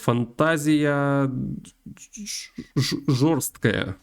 Фантазія жорстка.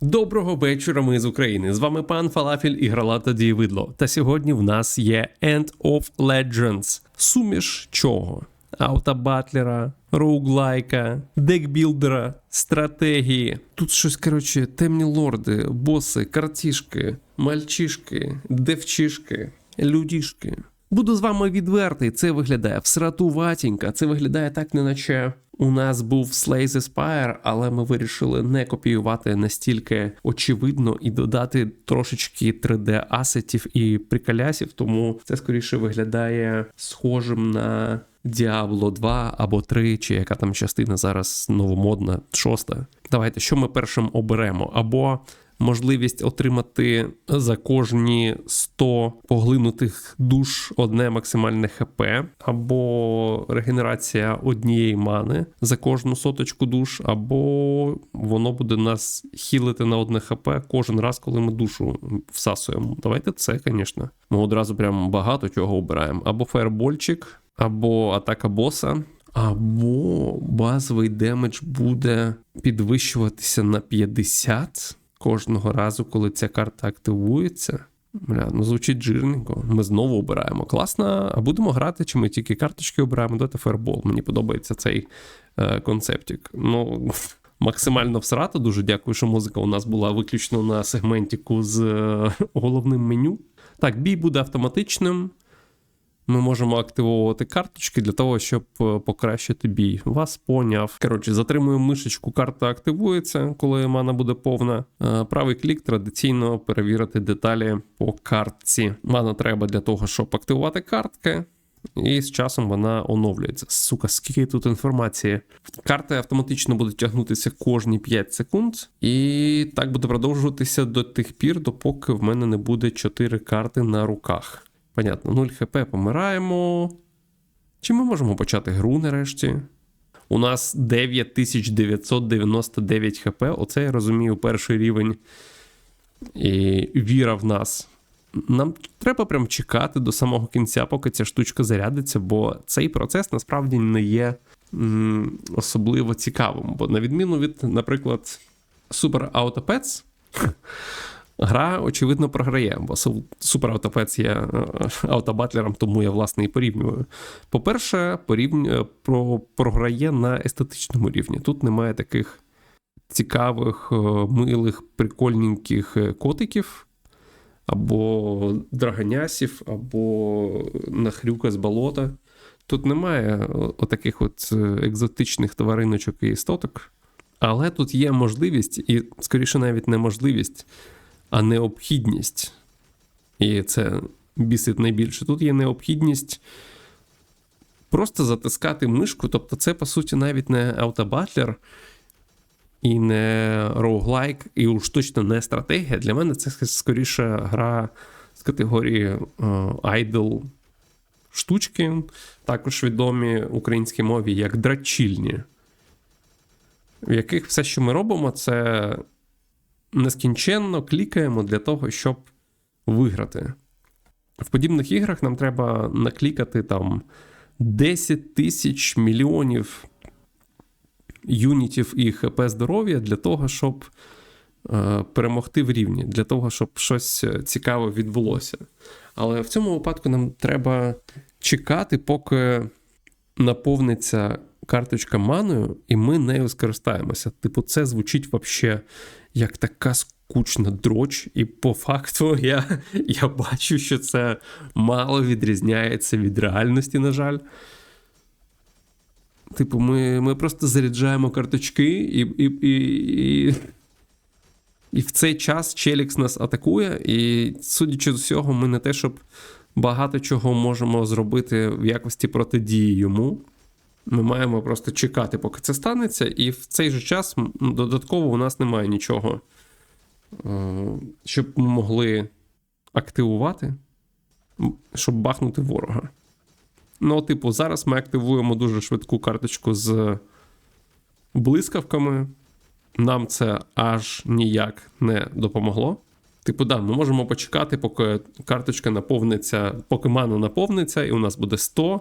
Доброго вечора, ми з України. З вами пан Фалафель і Гралата Дієвидло. Та сьогодні в нас є End of Legends. Суміш чого? Аутобатлера, роуглайка, декбілдера, стратегії. Тут щось, коротше, темні лорди, боси, картішки, мальчишки, девчишки, людішки. Буду з вами відвертий, це виглядає всратуватінько, це виглядає так, неначе у нас був Slay the Spire, але ми вирішили не копіювати настільки очевидно і додати трошечки 3D асетів і приколясів, тому це скоріше виглядає схожим на Diablo 2 або 3, чи яка там частина зараз новомодна, шоста. Давайте, що ми першим оберемо? Або можливість отримати за кожні 100 поглинутих душ одне максимальне ХП, або регенерація однієї мани за кожну соточку душ, або воно буде нас хілити на одне ХП кожен раз, коли ми душу всасуємо. Давайте це, звісно. Ми одразу прям багато чого обираємо. Або фаербольчик, або атака боса. Або базовий демедж буде підвищуватися на 50 кожного разу, коли ця карта активується. Бля, ну звучить жирненько. Ми знову обираємо. Класно. А будемо грати, чи ми тільки карточки обираємо? Давайте фаербол. Мені подобається цей е, концептик. Ну, максимально всрато. Дуже дякую, що музика у нас була виключно на сегментіку з е, головним меню. Так, бій буде автоматичним. Ми можемо активовувати карточки для того, щоб е, покращити бій. Вас поняв. Коротше, затримуємо мишечку, карта активується, коли мана буде повна. Е, Правий клік традиційно перевірити деталі по картці. Мана треба для того, щоб активувати картки. І з часом вона оновлюється. Сука, скільки тут інформації. Карти автоматично будуть тягнутися кожні 5 секунд, і так буде продовжуватися до тих пір, допоки в мене не буде 4 карти на руках. Понятно, 0 хп помираємо. Чи ми можемо почати гру нарешті? У нас 9999 хп. Оце я розумію перший рівень. І віра в нас. Нам треба прям чекати до самого кінця, поки ця штучка зарядиться, бо цей процес насправді не є м, особливо цікавим. Бо на відміну від, наприклад, Super Auto Pets, Гра, очевидно, програє, бо Су- Супер Автопец є е, автобатлером, тому я власне і порівнюю. По-перше, порівнює, про, програє на естетичному рівні. Тут немає таких цікавих, е, милих, прикольненьких е, котиків, або драгонясів, або нахрюка з болота. Тут немає отаких от е, екзотичних твариночок і істоток. Але тут є можливість, і скоріше навіть не можливість, а необхідність. І це бісить найбільше. Тут є необхідність просто затискати мишку. Тобто, це, по суті, навіть не автобатлер і не роуглайк, і уж точно не стратегія. Для мене це скоріше гра з категорії е, idle штучки, також відомі в українській мові як драчільні, в яких все, що ми робимо, це нескінченно клікаємо для того, щоб виграти. В подібних іграх нам треба наклікати там 10 тисяч мільйонів юнітів і ХП здоров'я для того, щоб е, перемогти в рівні, для того, щоб щось цікаве відбулося. Але в цьому випадку нам треба чекати, поки наповниться карточка маною, і ми нею скористаємося. Типу, це звучить взагалі як така скучна дроч, і по факту я, я бачу, що це мало відрізняється від реальності, на жаль. Типу, ми, ми просто заряджаємо карточки, і, і, і, і, і в цей час Челікс нас атакує, і, судячи з усього, ми не те, щоб багато чого можемо зробити в якості протидії йому. Ми маємо просто чекати, поки це станеться, і в цей же час додатково у нас немає нічого, е, щоб ми могли активувати, щоб бахнути ворога. Ну, типу, зараз ми активуємо дуже швидку карточку з блискавками. Нам це аж ніяк не допомогло. Типу, да, ми можемо почекати, поки карточка наповниться, поки мана наповниться, і у нас буде 100,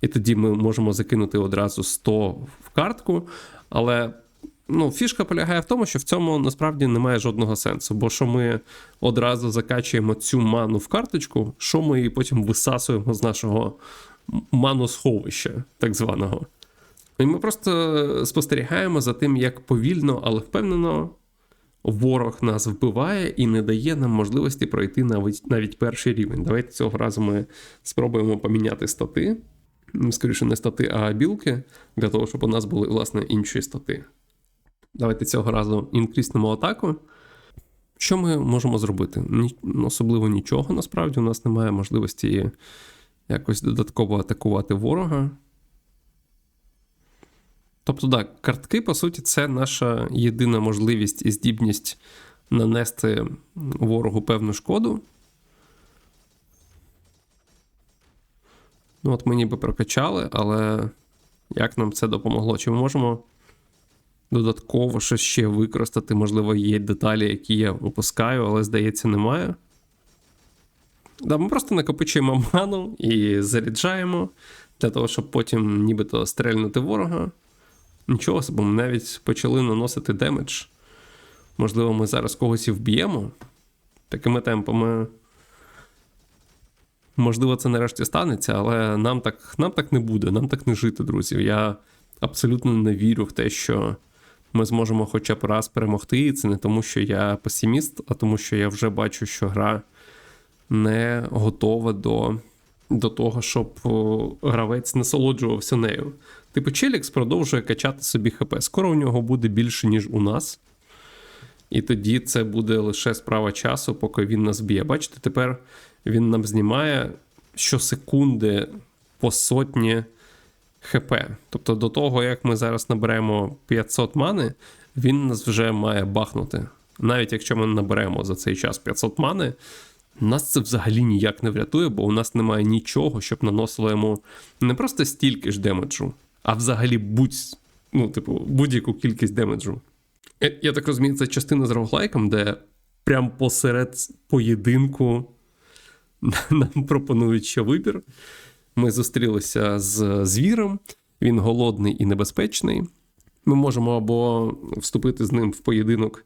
і тоді ми можемо закинути одразу 100 в картку. Але ну, фішка полягає в тому, що в цьому насправді немає жодного сенсу. Бо що ми одразу закачуємо цю ману в карточку, що ми її потім висасуємо з нашого маносховища, так званого. І ми просто спостерігаємо за тим, як повільно, але впевнено ворог нас вбиває і не дає нам можливості пройти навіть навіть перший рівень. Давайте цього разу ми спробуємо поміняти стати. Скоріше, не стати, а білки, для того, щоб у нас були, власне, інші стати. Давайте цього разу інкріснемо атаку. Що ми можемо зробити? Ні, особливо нічого, насправді, у нас немає можливості якось додатково атакувати ворога. Тобто, так, картки, по суті, це наша єдина можливість і здібність нанести ворогу певну шкоду. Ну, от ми ніби прокачали, але як нам це допомогло? Чи ми можемо додатково щось ще використати? Можливо, є деталі, які я упускаю, але, здається, немає. Да, Ми просто накопичуємо ману і заряджаємо для того, щоб потім нібито стрельнути ворога. Нічого собі, ми навіть почали наносити демедж. Можливо, ми зараз когось і вб'ємо. Такими темпами. Можливо, це нарешті станеться, але нам так нам так не буде, нам так не жити, друзі. Я абсолютно не вірю в те, що ми зможемо хоча б раз перемогти. І це не тому, що я песиміст, а тому, що я вже бачу, що гра не готова до до того, щоб гравець насолоджувався нею. Типу, Челікс продовжує качати собі ХП. Скоро у нього буде більше, ніж у нас. І тоді це буде лише справа часу, поки він нас б'є. Бачите, тепер він нам знімає щосекунди по сотні ХП. Тобто, до того, як ми зараз наберемо 500 мани, він нас вже має бахнути. Навіть якщо ми наберемо за цей час 500 мани, нас це взагалі ніяк не врятує, бо у нас немає нічого, щоб наносило йому не просто стільки ж демеджу, а взагалі будь, ну, типу, будь-яку кількість демеджу. Я, так розумію, це частина з роглайком, де прям посеред поєдинку нам пропонують ще вибір. Ми зустрілися з звіром, він голодний і небезпечний. Ми можемо або вступити з ним в поєдинок,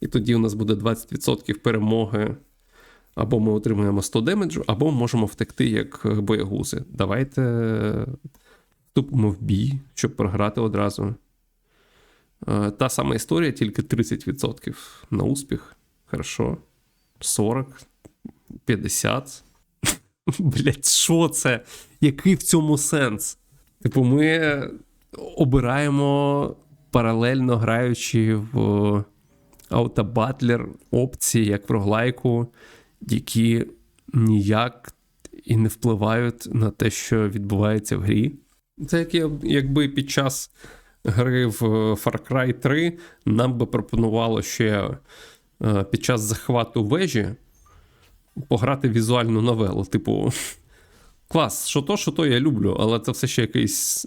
і тоді у нас буде 20% перемоги або ми отримуємо 100 демеджу, або можемо втекти як боягузи. Давайте вступимо в бій, щоб програти одразу. Е, та сама історія, тільки 30% на успіх. Хорошо. 40, 50. Блять, що це? Який в цьому сенс? Типу, ми обираємо паралельно граючи в аутобатлер опції, як в роглайку, які ніяк і не впливають на те, що відбувається в грі. Це як якби під час гри в Far Cry 3 нам би пропонувало ще е, під час захвату вежі пограти візуальну новелу. Типу, клас, що то, що то я люблю, але це все ще якийсь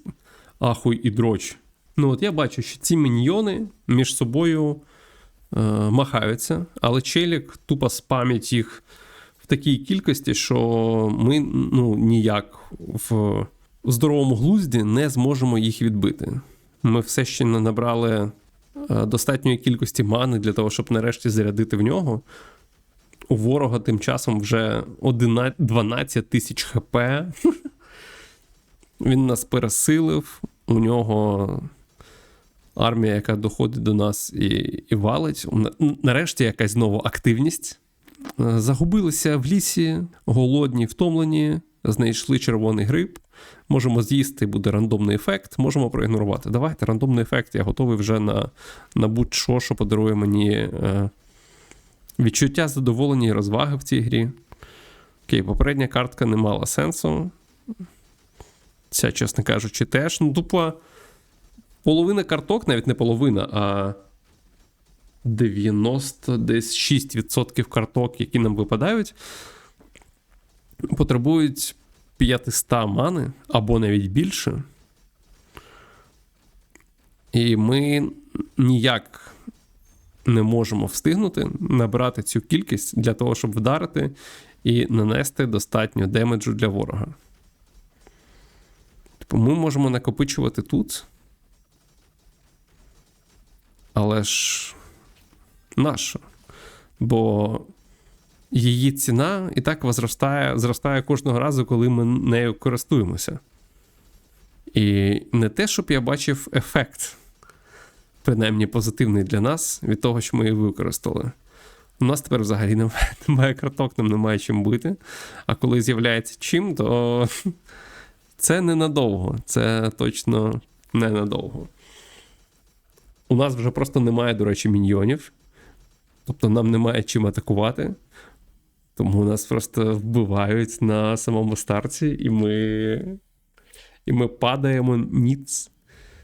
ахуй і дроч. Ну, от я бачу, що ці міньйони між собою Е, махаються, але челік тупо спам'ять їх в такій кількості, що ми ну, ніяк в здоровому глузді не зможемо їх відбити. Ми все ще не набрали е, достатньої кількості мани для того, щоб нарешті зарядити в нього. У ворога тим часом вже 11, 12 тисяч хп. Він нас пересилив, у нього армія, яка доходить до нас і і валить. Нарешті якась знову активність. Е, загубилися в лісі, голодні, втомлені, знайшли червоний гриб. Можемо з'їсти, буде рандомний ефект, можемо проігнорувати. Давайте рандомний ефект, я готовий вже на на будь-що, що подарує мені е, відчуття задоволення і розваги в цій грі. Окей, попередня картка не мала сенсу. Ця, чесно кажучи, теж. Ну, тупо половина карток, навіть не половина, а 96% карток, які нам випадають, потребують 500 мани або навіть більше. І ми ніяк не можемо встигнути набрати цю кількість для того, щоб вдарити і нанести достатньо демеджу для ворога. Типу, ми можемо накопичувати тут. Але ж нащо? Бо її ціна і так зростає, зростає кожного разу, коли ми нею користуємося. І не те, щоб я бачив ефект, принаймні позитивний для нас, від того, що ми її використали. У нас тепер взагалі немає, немає карток, нам немає чим бити. А коли з'являється чим, то це ненадовго. Це точно ненадовго. У нас вже просто немає, до речі, міньйонів. Тобто нам немає чим атакувати. Тому нас просто вбивають на самому старті, і ми і ми падаємо ніц.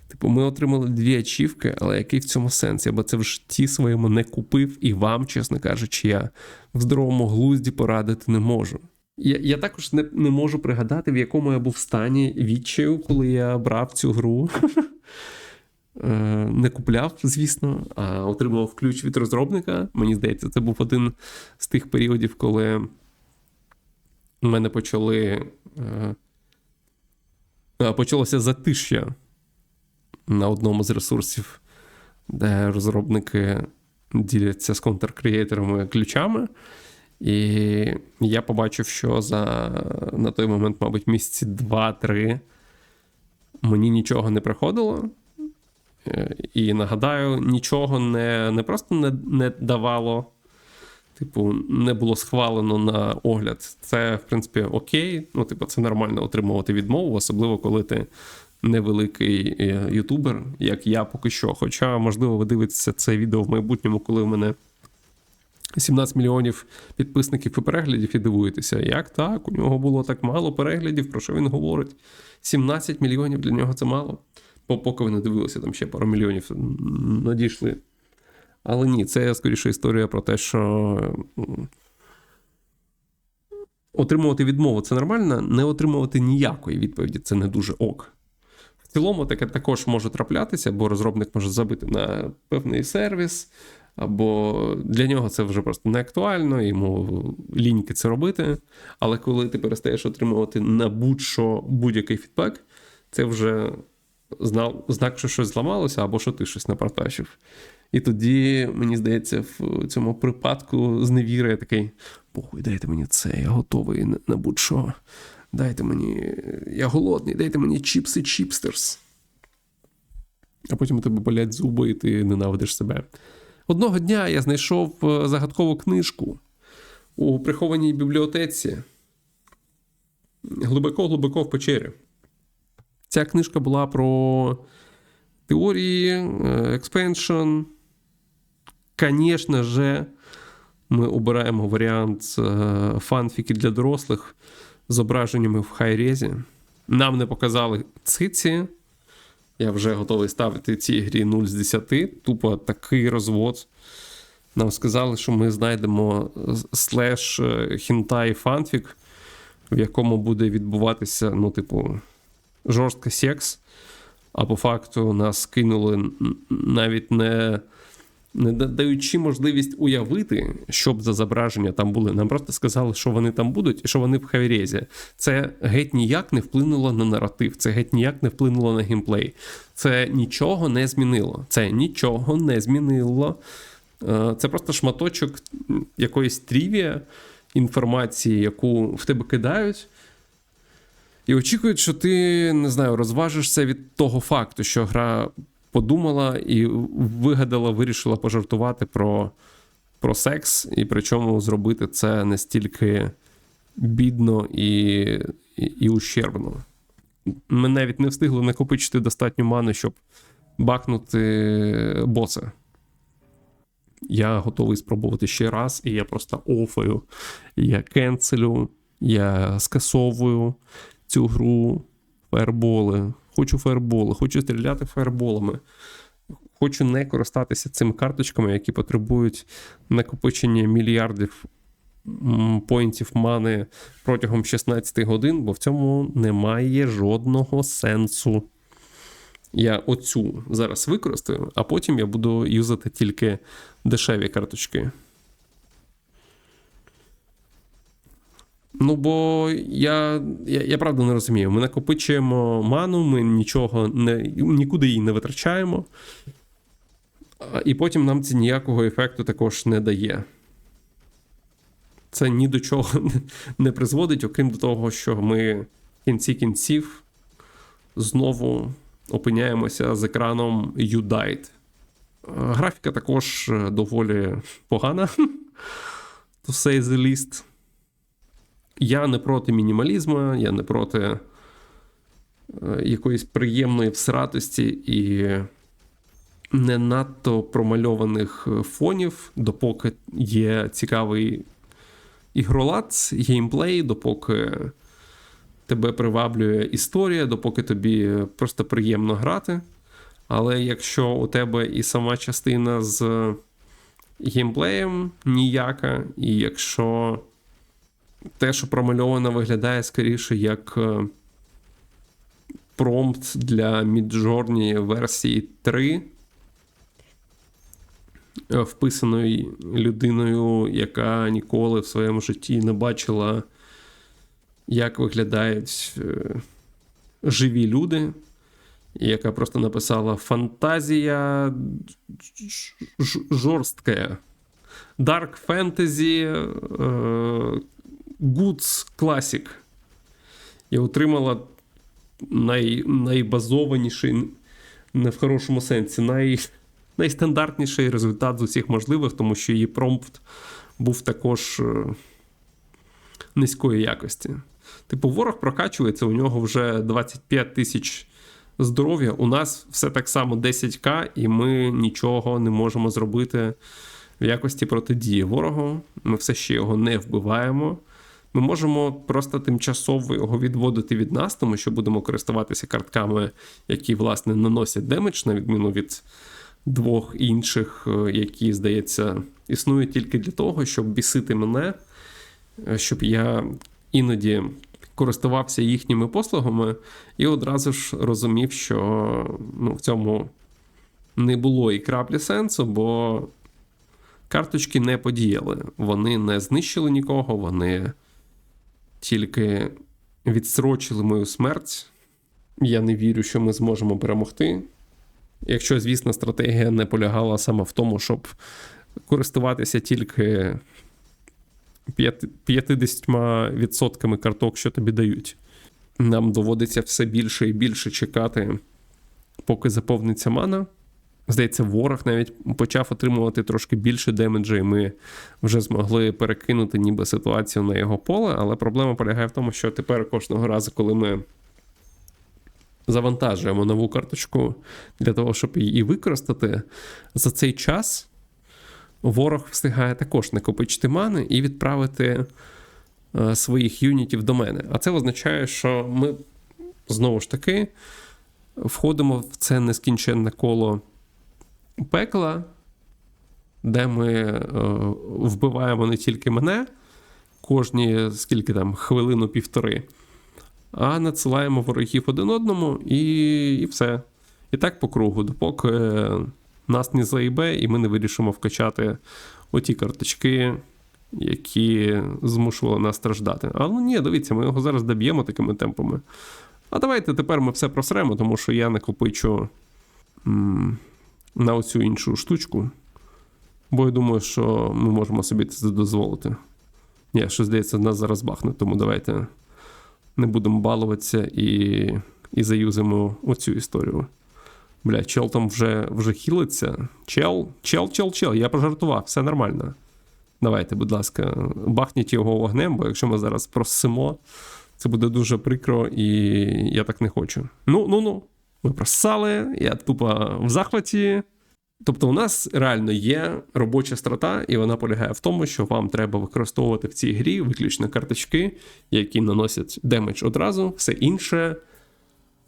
Типу, ми отримали дві ачівки, але який в цьому сенс? Я би це в житті своєму не купив, і вам, чесно кажучи, я в здоровому глузді порадити не можу. Я я також не не можу пригадати, в якому я був стані відчаю, коли я брав цю гру. Е, не купляв, звісно, а отримував ключ від розробника. Мені здається, це був один з тих періодів, коли у мене почали е, почалося затиш'я на одному з ресурсів, де розробники діляться з контр-креаторами ключами. І я побачив, що за на той момент, мабуть, місяці 2-3 мені нічого не приходило. Е, і нагадаю, нічого не не просто не не давало, типу, не було схвалено на огляд. Це, в принципі, окей. Ну, типу, це нормально отримувати відмову, особливо коли ти невеликий е, ютубер, як я поки що. Хоча, можливо, ви дивитеся це відео в майбутньому, коли в мене 17 мільйонів підписників і переглядів, і дивуєтеся, як так? У нього було так мало переглядів, про що він говорить? 17 мільйонів для нього це мало. Поки ви не дивилися, там ще пару мільйонів надійшли. Але ні, це скоріше історія про те, що отримувати відмову це нормально, не отримувати ніякої відповіді це не дуже ок. В цілому, таке також може траплятися, бо розробник може забити на певний сервіс, або для нього це вже просто не актуально, йому ліньки це робити. Але коли ти перестаєш отримувати на будь-що будь-який фідбек, це вже знав, знак, що щось зламалося, або що ти щось напартачив. І тоді, мені здається, в цьому припадку зневіри такий: похуй, дайте мені це, я готовий на будь-що. Дайте мені, я голодний, дайте мені чіпси чіпстерс. А потім у тебе болять зуби, і ти ненавидиш себе. Одного дня я знайшов е, загадкову книжку у прихованій бібліотеці. Глибоко-глибоко в печері. Ця книжка була про теорії, експеншн. Звісно же, ми обираємо варіант е, фанфіки для дорослих з зображеннями в хайрезі. Нам не показали циці. Я вже готовий ставити цій грі 0 з 10. Тупо такий розвод. Нам сказали, що ми знайдемо слеш е, хінтай фанфік, в якому буде відбуватися, ну, типу, жорсткий секс, а по факту нас кинули навіть не не даючи можливість уявити, щоб за зображення там були. Нам просто сказали, що вони там будуть, і що вони в хавірезі. Це геть ніяк не вплинуло на наратив, це геть ніяк не вплинуло на геймплей. Це нічого не змінило. Це нічого не змінило. Е, це просто шматочок якоїсь трівія інформації, яку в тебе кидають. І очікують, що ти не знаю, розважишся від того факту, що гра подумала і вигадала, вирішила пожартувати про про секс, і причому зробити це настільки бідно і, і, і ущербно. Ми навіть не встигли накопичити достатньо мани, щоб бакнути боса. Я готовий спробувати ще раз, і я просто офаю. Я кенселю, я скасовую цю гру фаерболи. Хочу фаерболи, хочу стріляти фаерболами. Хочу не користатися цими карточками, які потребують накопичення мільярдів поінтів мани протягом 16 годин, бо в цьому немає жодного сенсу. Я оцю зараз використаю, а потім я буду юзати тільки дешеві карточки. Ну, бо я, я, я правда не розумію. Ми накопичуємо ману, ми нічого не, нікуди її не витрачаємо. І потім нам це ніякого ефекту також не дає. Це ні до чого не- призводить, окрім до того, що ми в кінці кінців знову опиняємося з екраном. Е, Графіка також е, доволі погана, to say the least. Я не проти мінімалізму, я не проти е, якоїсь приємної всратості і не надто промальованих е, фонів, допоки є цікавий ігролад, геймплей, допоки тебе приваблює історія, допоки тобі просто приємно грати. Але якщо у тебе і сама частина з геймплеєм ніяка, і якщо те, що промальовано, виглядає скоріше як е, промпт для Midjourney версії 3, е, вписаної людиною, яка ніколи в своєму житті не бачила, як виглядають е, живі люди, яка просто написала фантазія жорстка. Dark Fantasy Goods Classic. І отримала най, найбазованіший, не в хорошому сенсі, най, найстандартніший результат з усіх можливих, тому що її промпт був також е, низької якості. Типу, ворог прокачується, у нього вже 25 тисяч здоров'я. У нас все так само 10к, і ми нічого не можемо зробити в якості протидії ворогу. Ми все ще його не вбиваємо. Ми можемо просто тимчасово його відводити від нас, тому що будемо користуватися картками, які, власне, наносять демедж, на відміну від двох інших, е, які, здається, існують тільки для того, щоб бісити мене, е, щоб я іноді користувався їхніми послугами і одразу ж розумів, що ну, в цьому не було і краплі сенсу, бо карточки не подіяли. Вони не знищили нікого, вони тільки відстрочили мою смерть. Я не вірю, що ми зможемо перемогти. Якщо, звісно, стратегія не полягала саме в тому, щоб користуватися тільки 50% карток, що тобі дають. Нам доводиться все більше і більше чекати, поки заповниться мана. Здається, ворог навіть почав отримувати трошки більше демеджа, і ми вже змогли перекинути ніби ситуацію на його поле. Але проблема полягає в тому, що тепер кожного разу, коли ми завантажуємо нову карточку для того, щоб її використати, за цей час ворог встигає також накопичити мани і відправити е, своїх юнітів до мене. А це означає, що ми знову ж таки входимо в це нескінченне коло пекла, де ми е, вбиваємо не тільки мене кожні скільки там хвилину-півтори, а надсилаємо ворогів один одному і, і все. І так по кругу, допоки нас не заїбе, і ми не вирішимо вкачати оті карточки, які змушували нас страждати. Але ні, дивіться, ми його зараз доб'ємо такими темпами. А давайте тепер ми все просремо, тому що я накопичу на оцю іншу штучку. Бо я думаю, що ми можемо собі це дозволити. Ні, що здається, нас зараз бахне, тому давайте не будемо балуватися і, і заюзимо оцю історію. Бля, чел там вже, вже хілиться. Чел, чел, чел, чел. Я пожартував, все нормально. Давайте, будь ласка, бахніть його вогнем, бо якщо ми зараз просимо, це буде дуже прикро, і я так не хочу. Ну, ну, ну. Ми просали, я тупо в захваті. Тобто, у нас реально є робоча страта, і вона полягає в тому, що вам треба використовувати в цій грі виключно карточки, які наносять демедж одразу, все інше.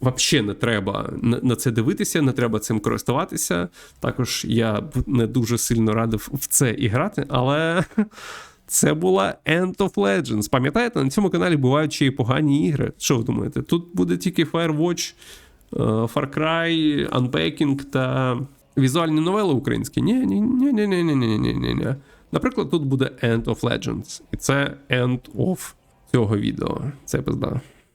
Взагалі не треба на це дивитися, не треба цим користуватися. Також я б не дуже сильно радив в це і грати, але це була End of Legends. Пам'ятаєте, на цьому каналі бувають ще й погані ігри. Що ви думаєте? Тут буде тільки Firewatch Far Cry, Unpacking та візуальні новели українські. Ні, ні, ні, ні, ні, ні, ні, ні, ні. Наприклад, тут буде End of Legends. І це End of цього відео. Це пизда.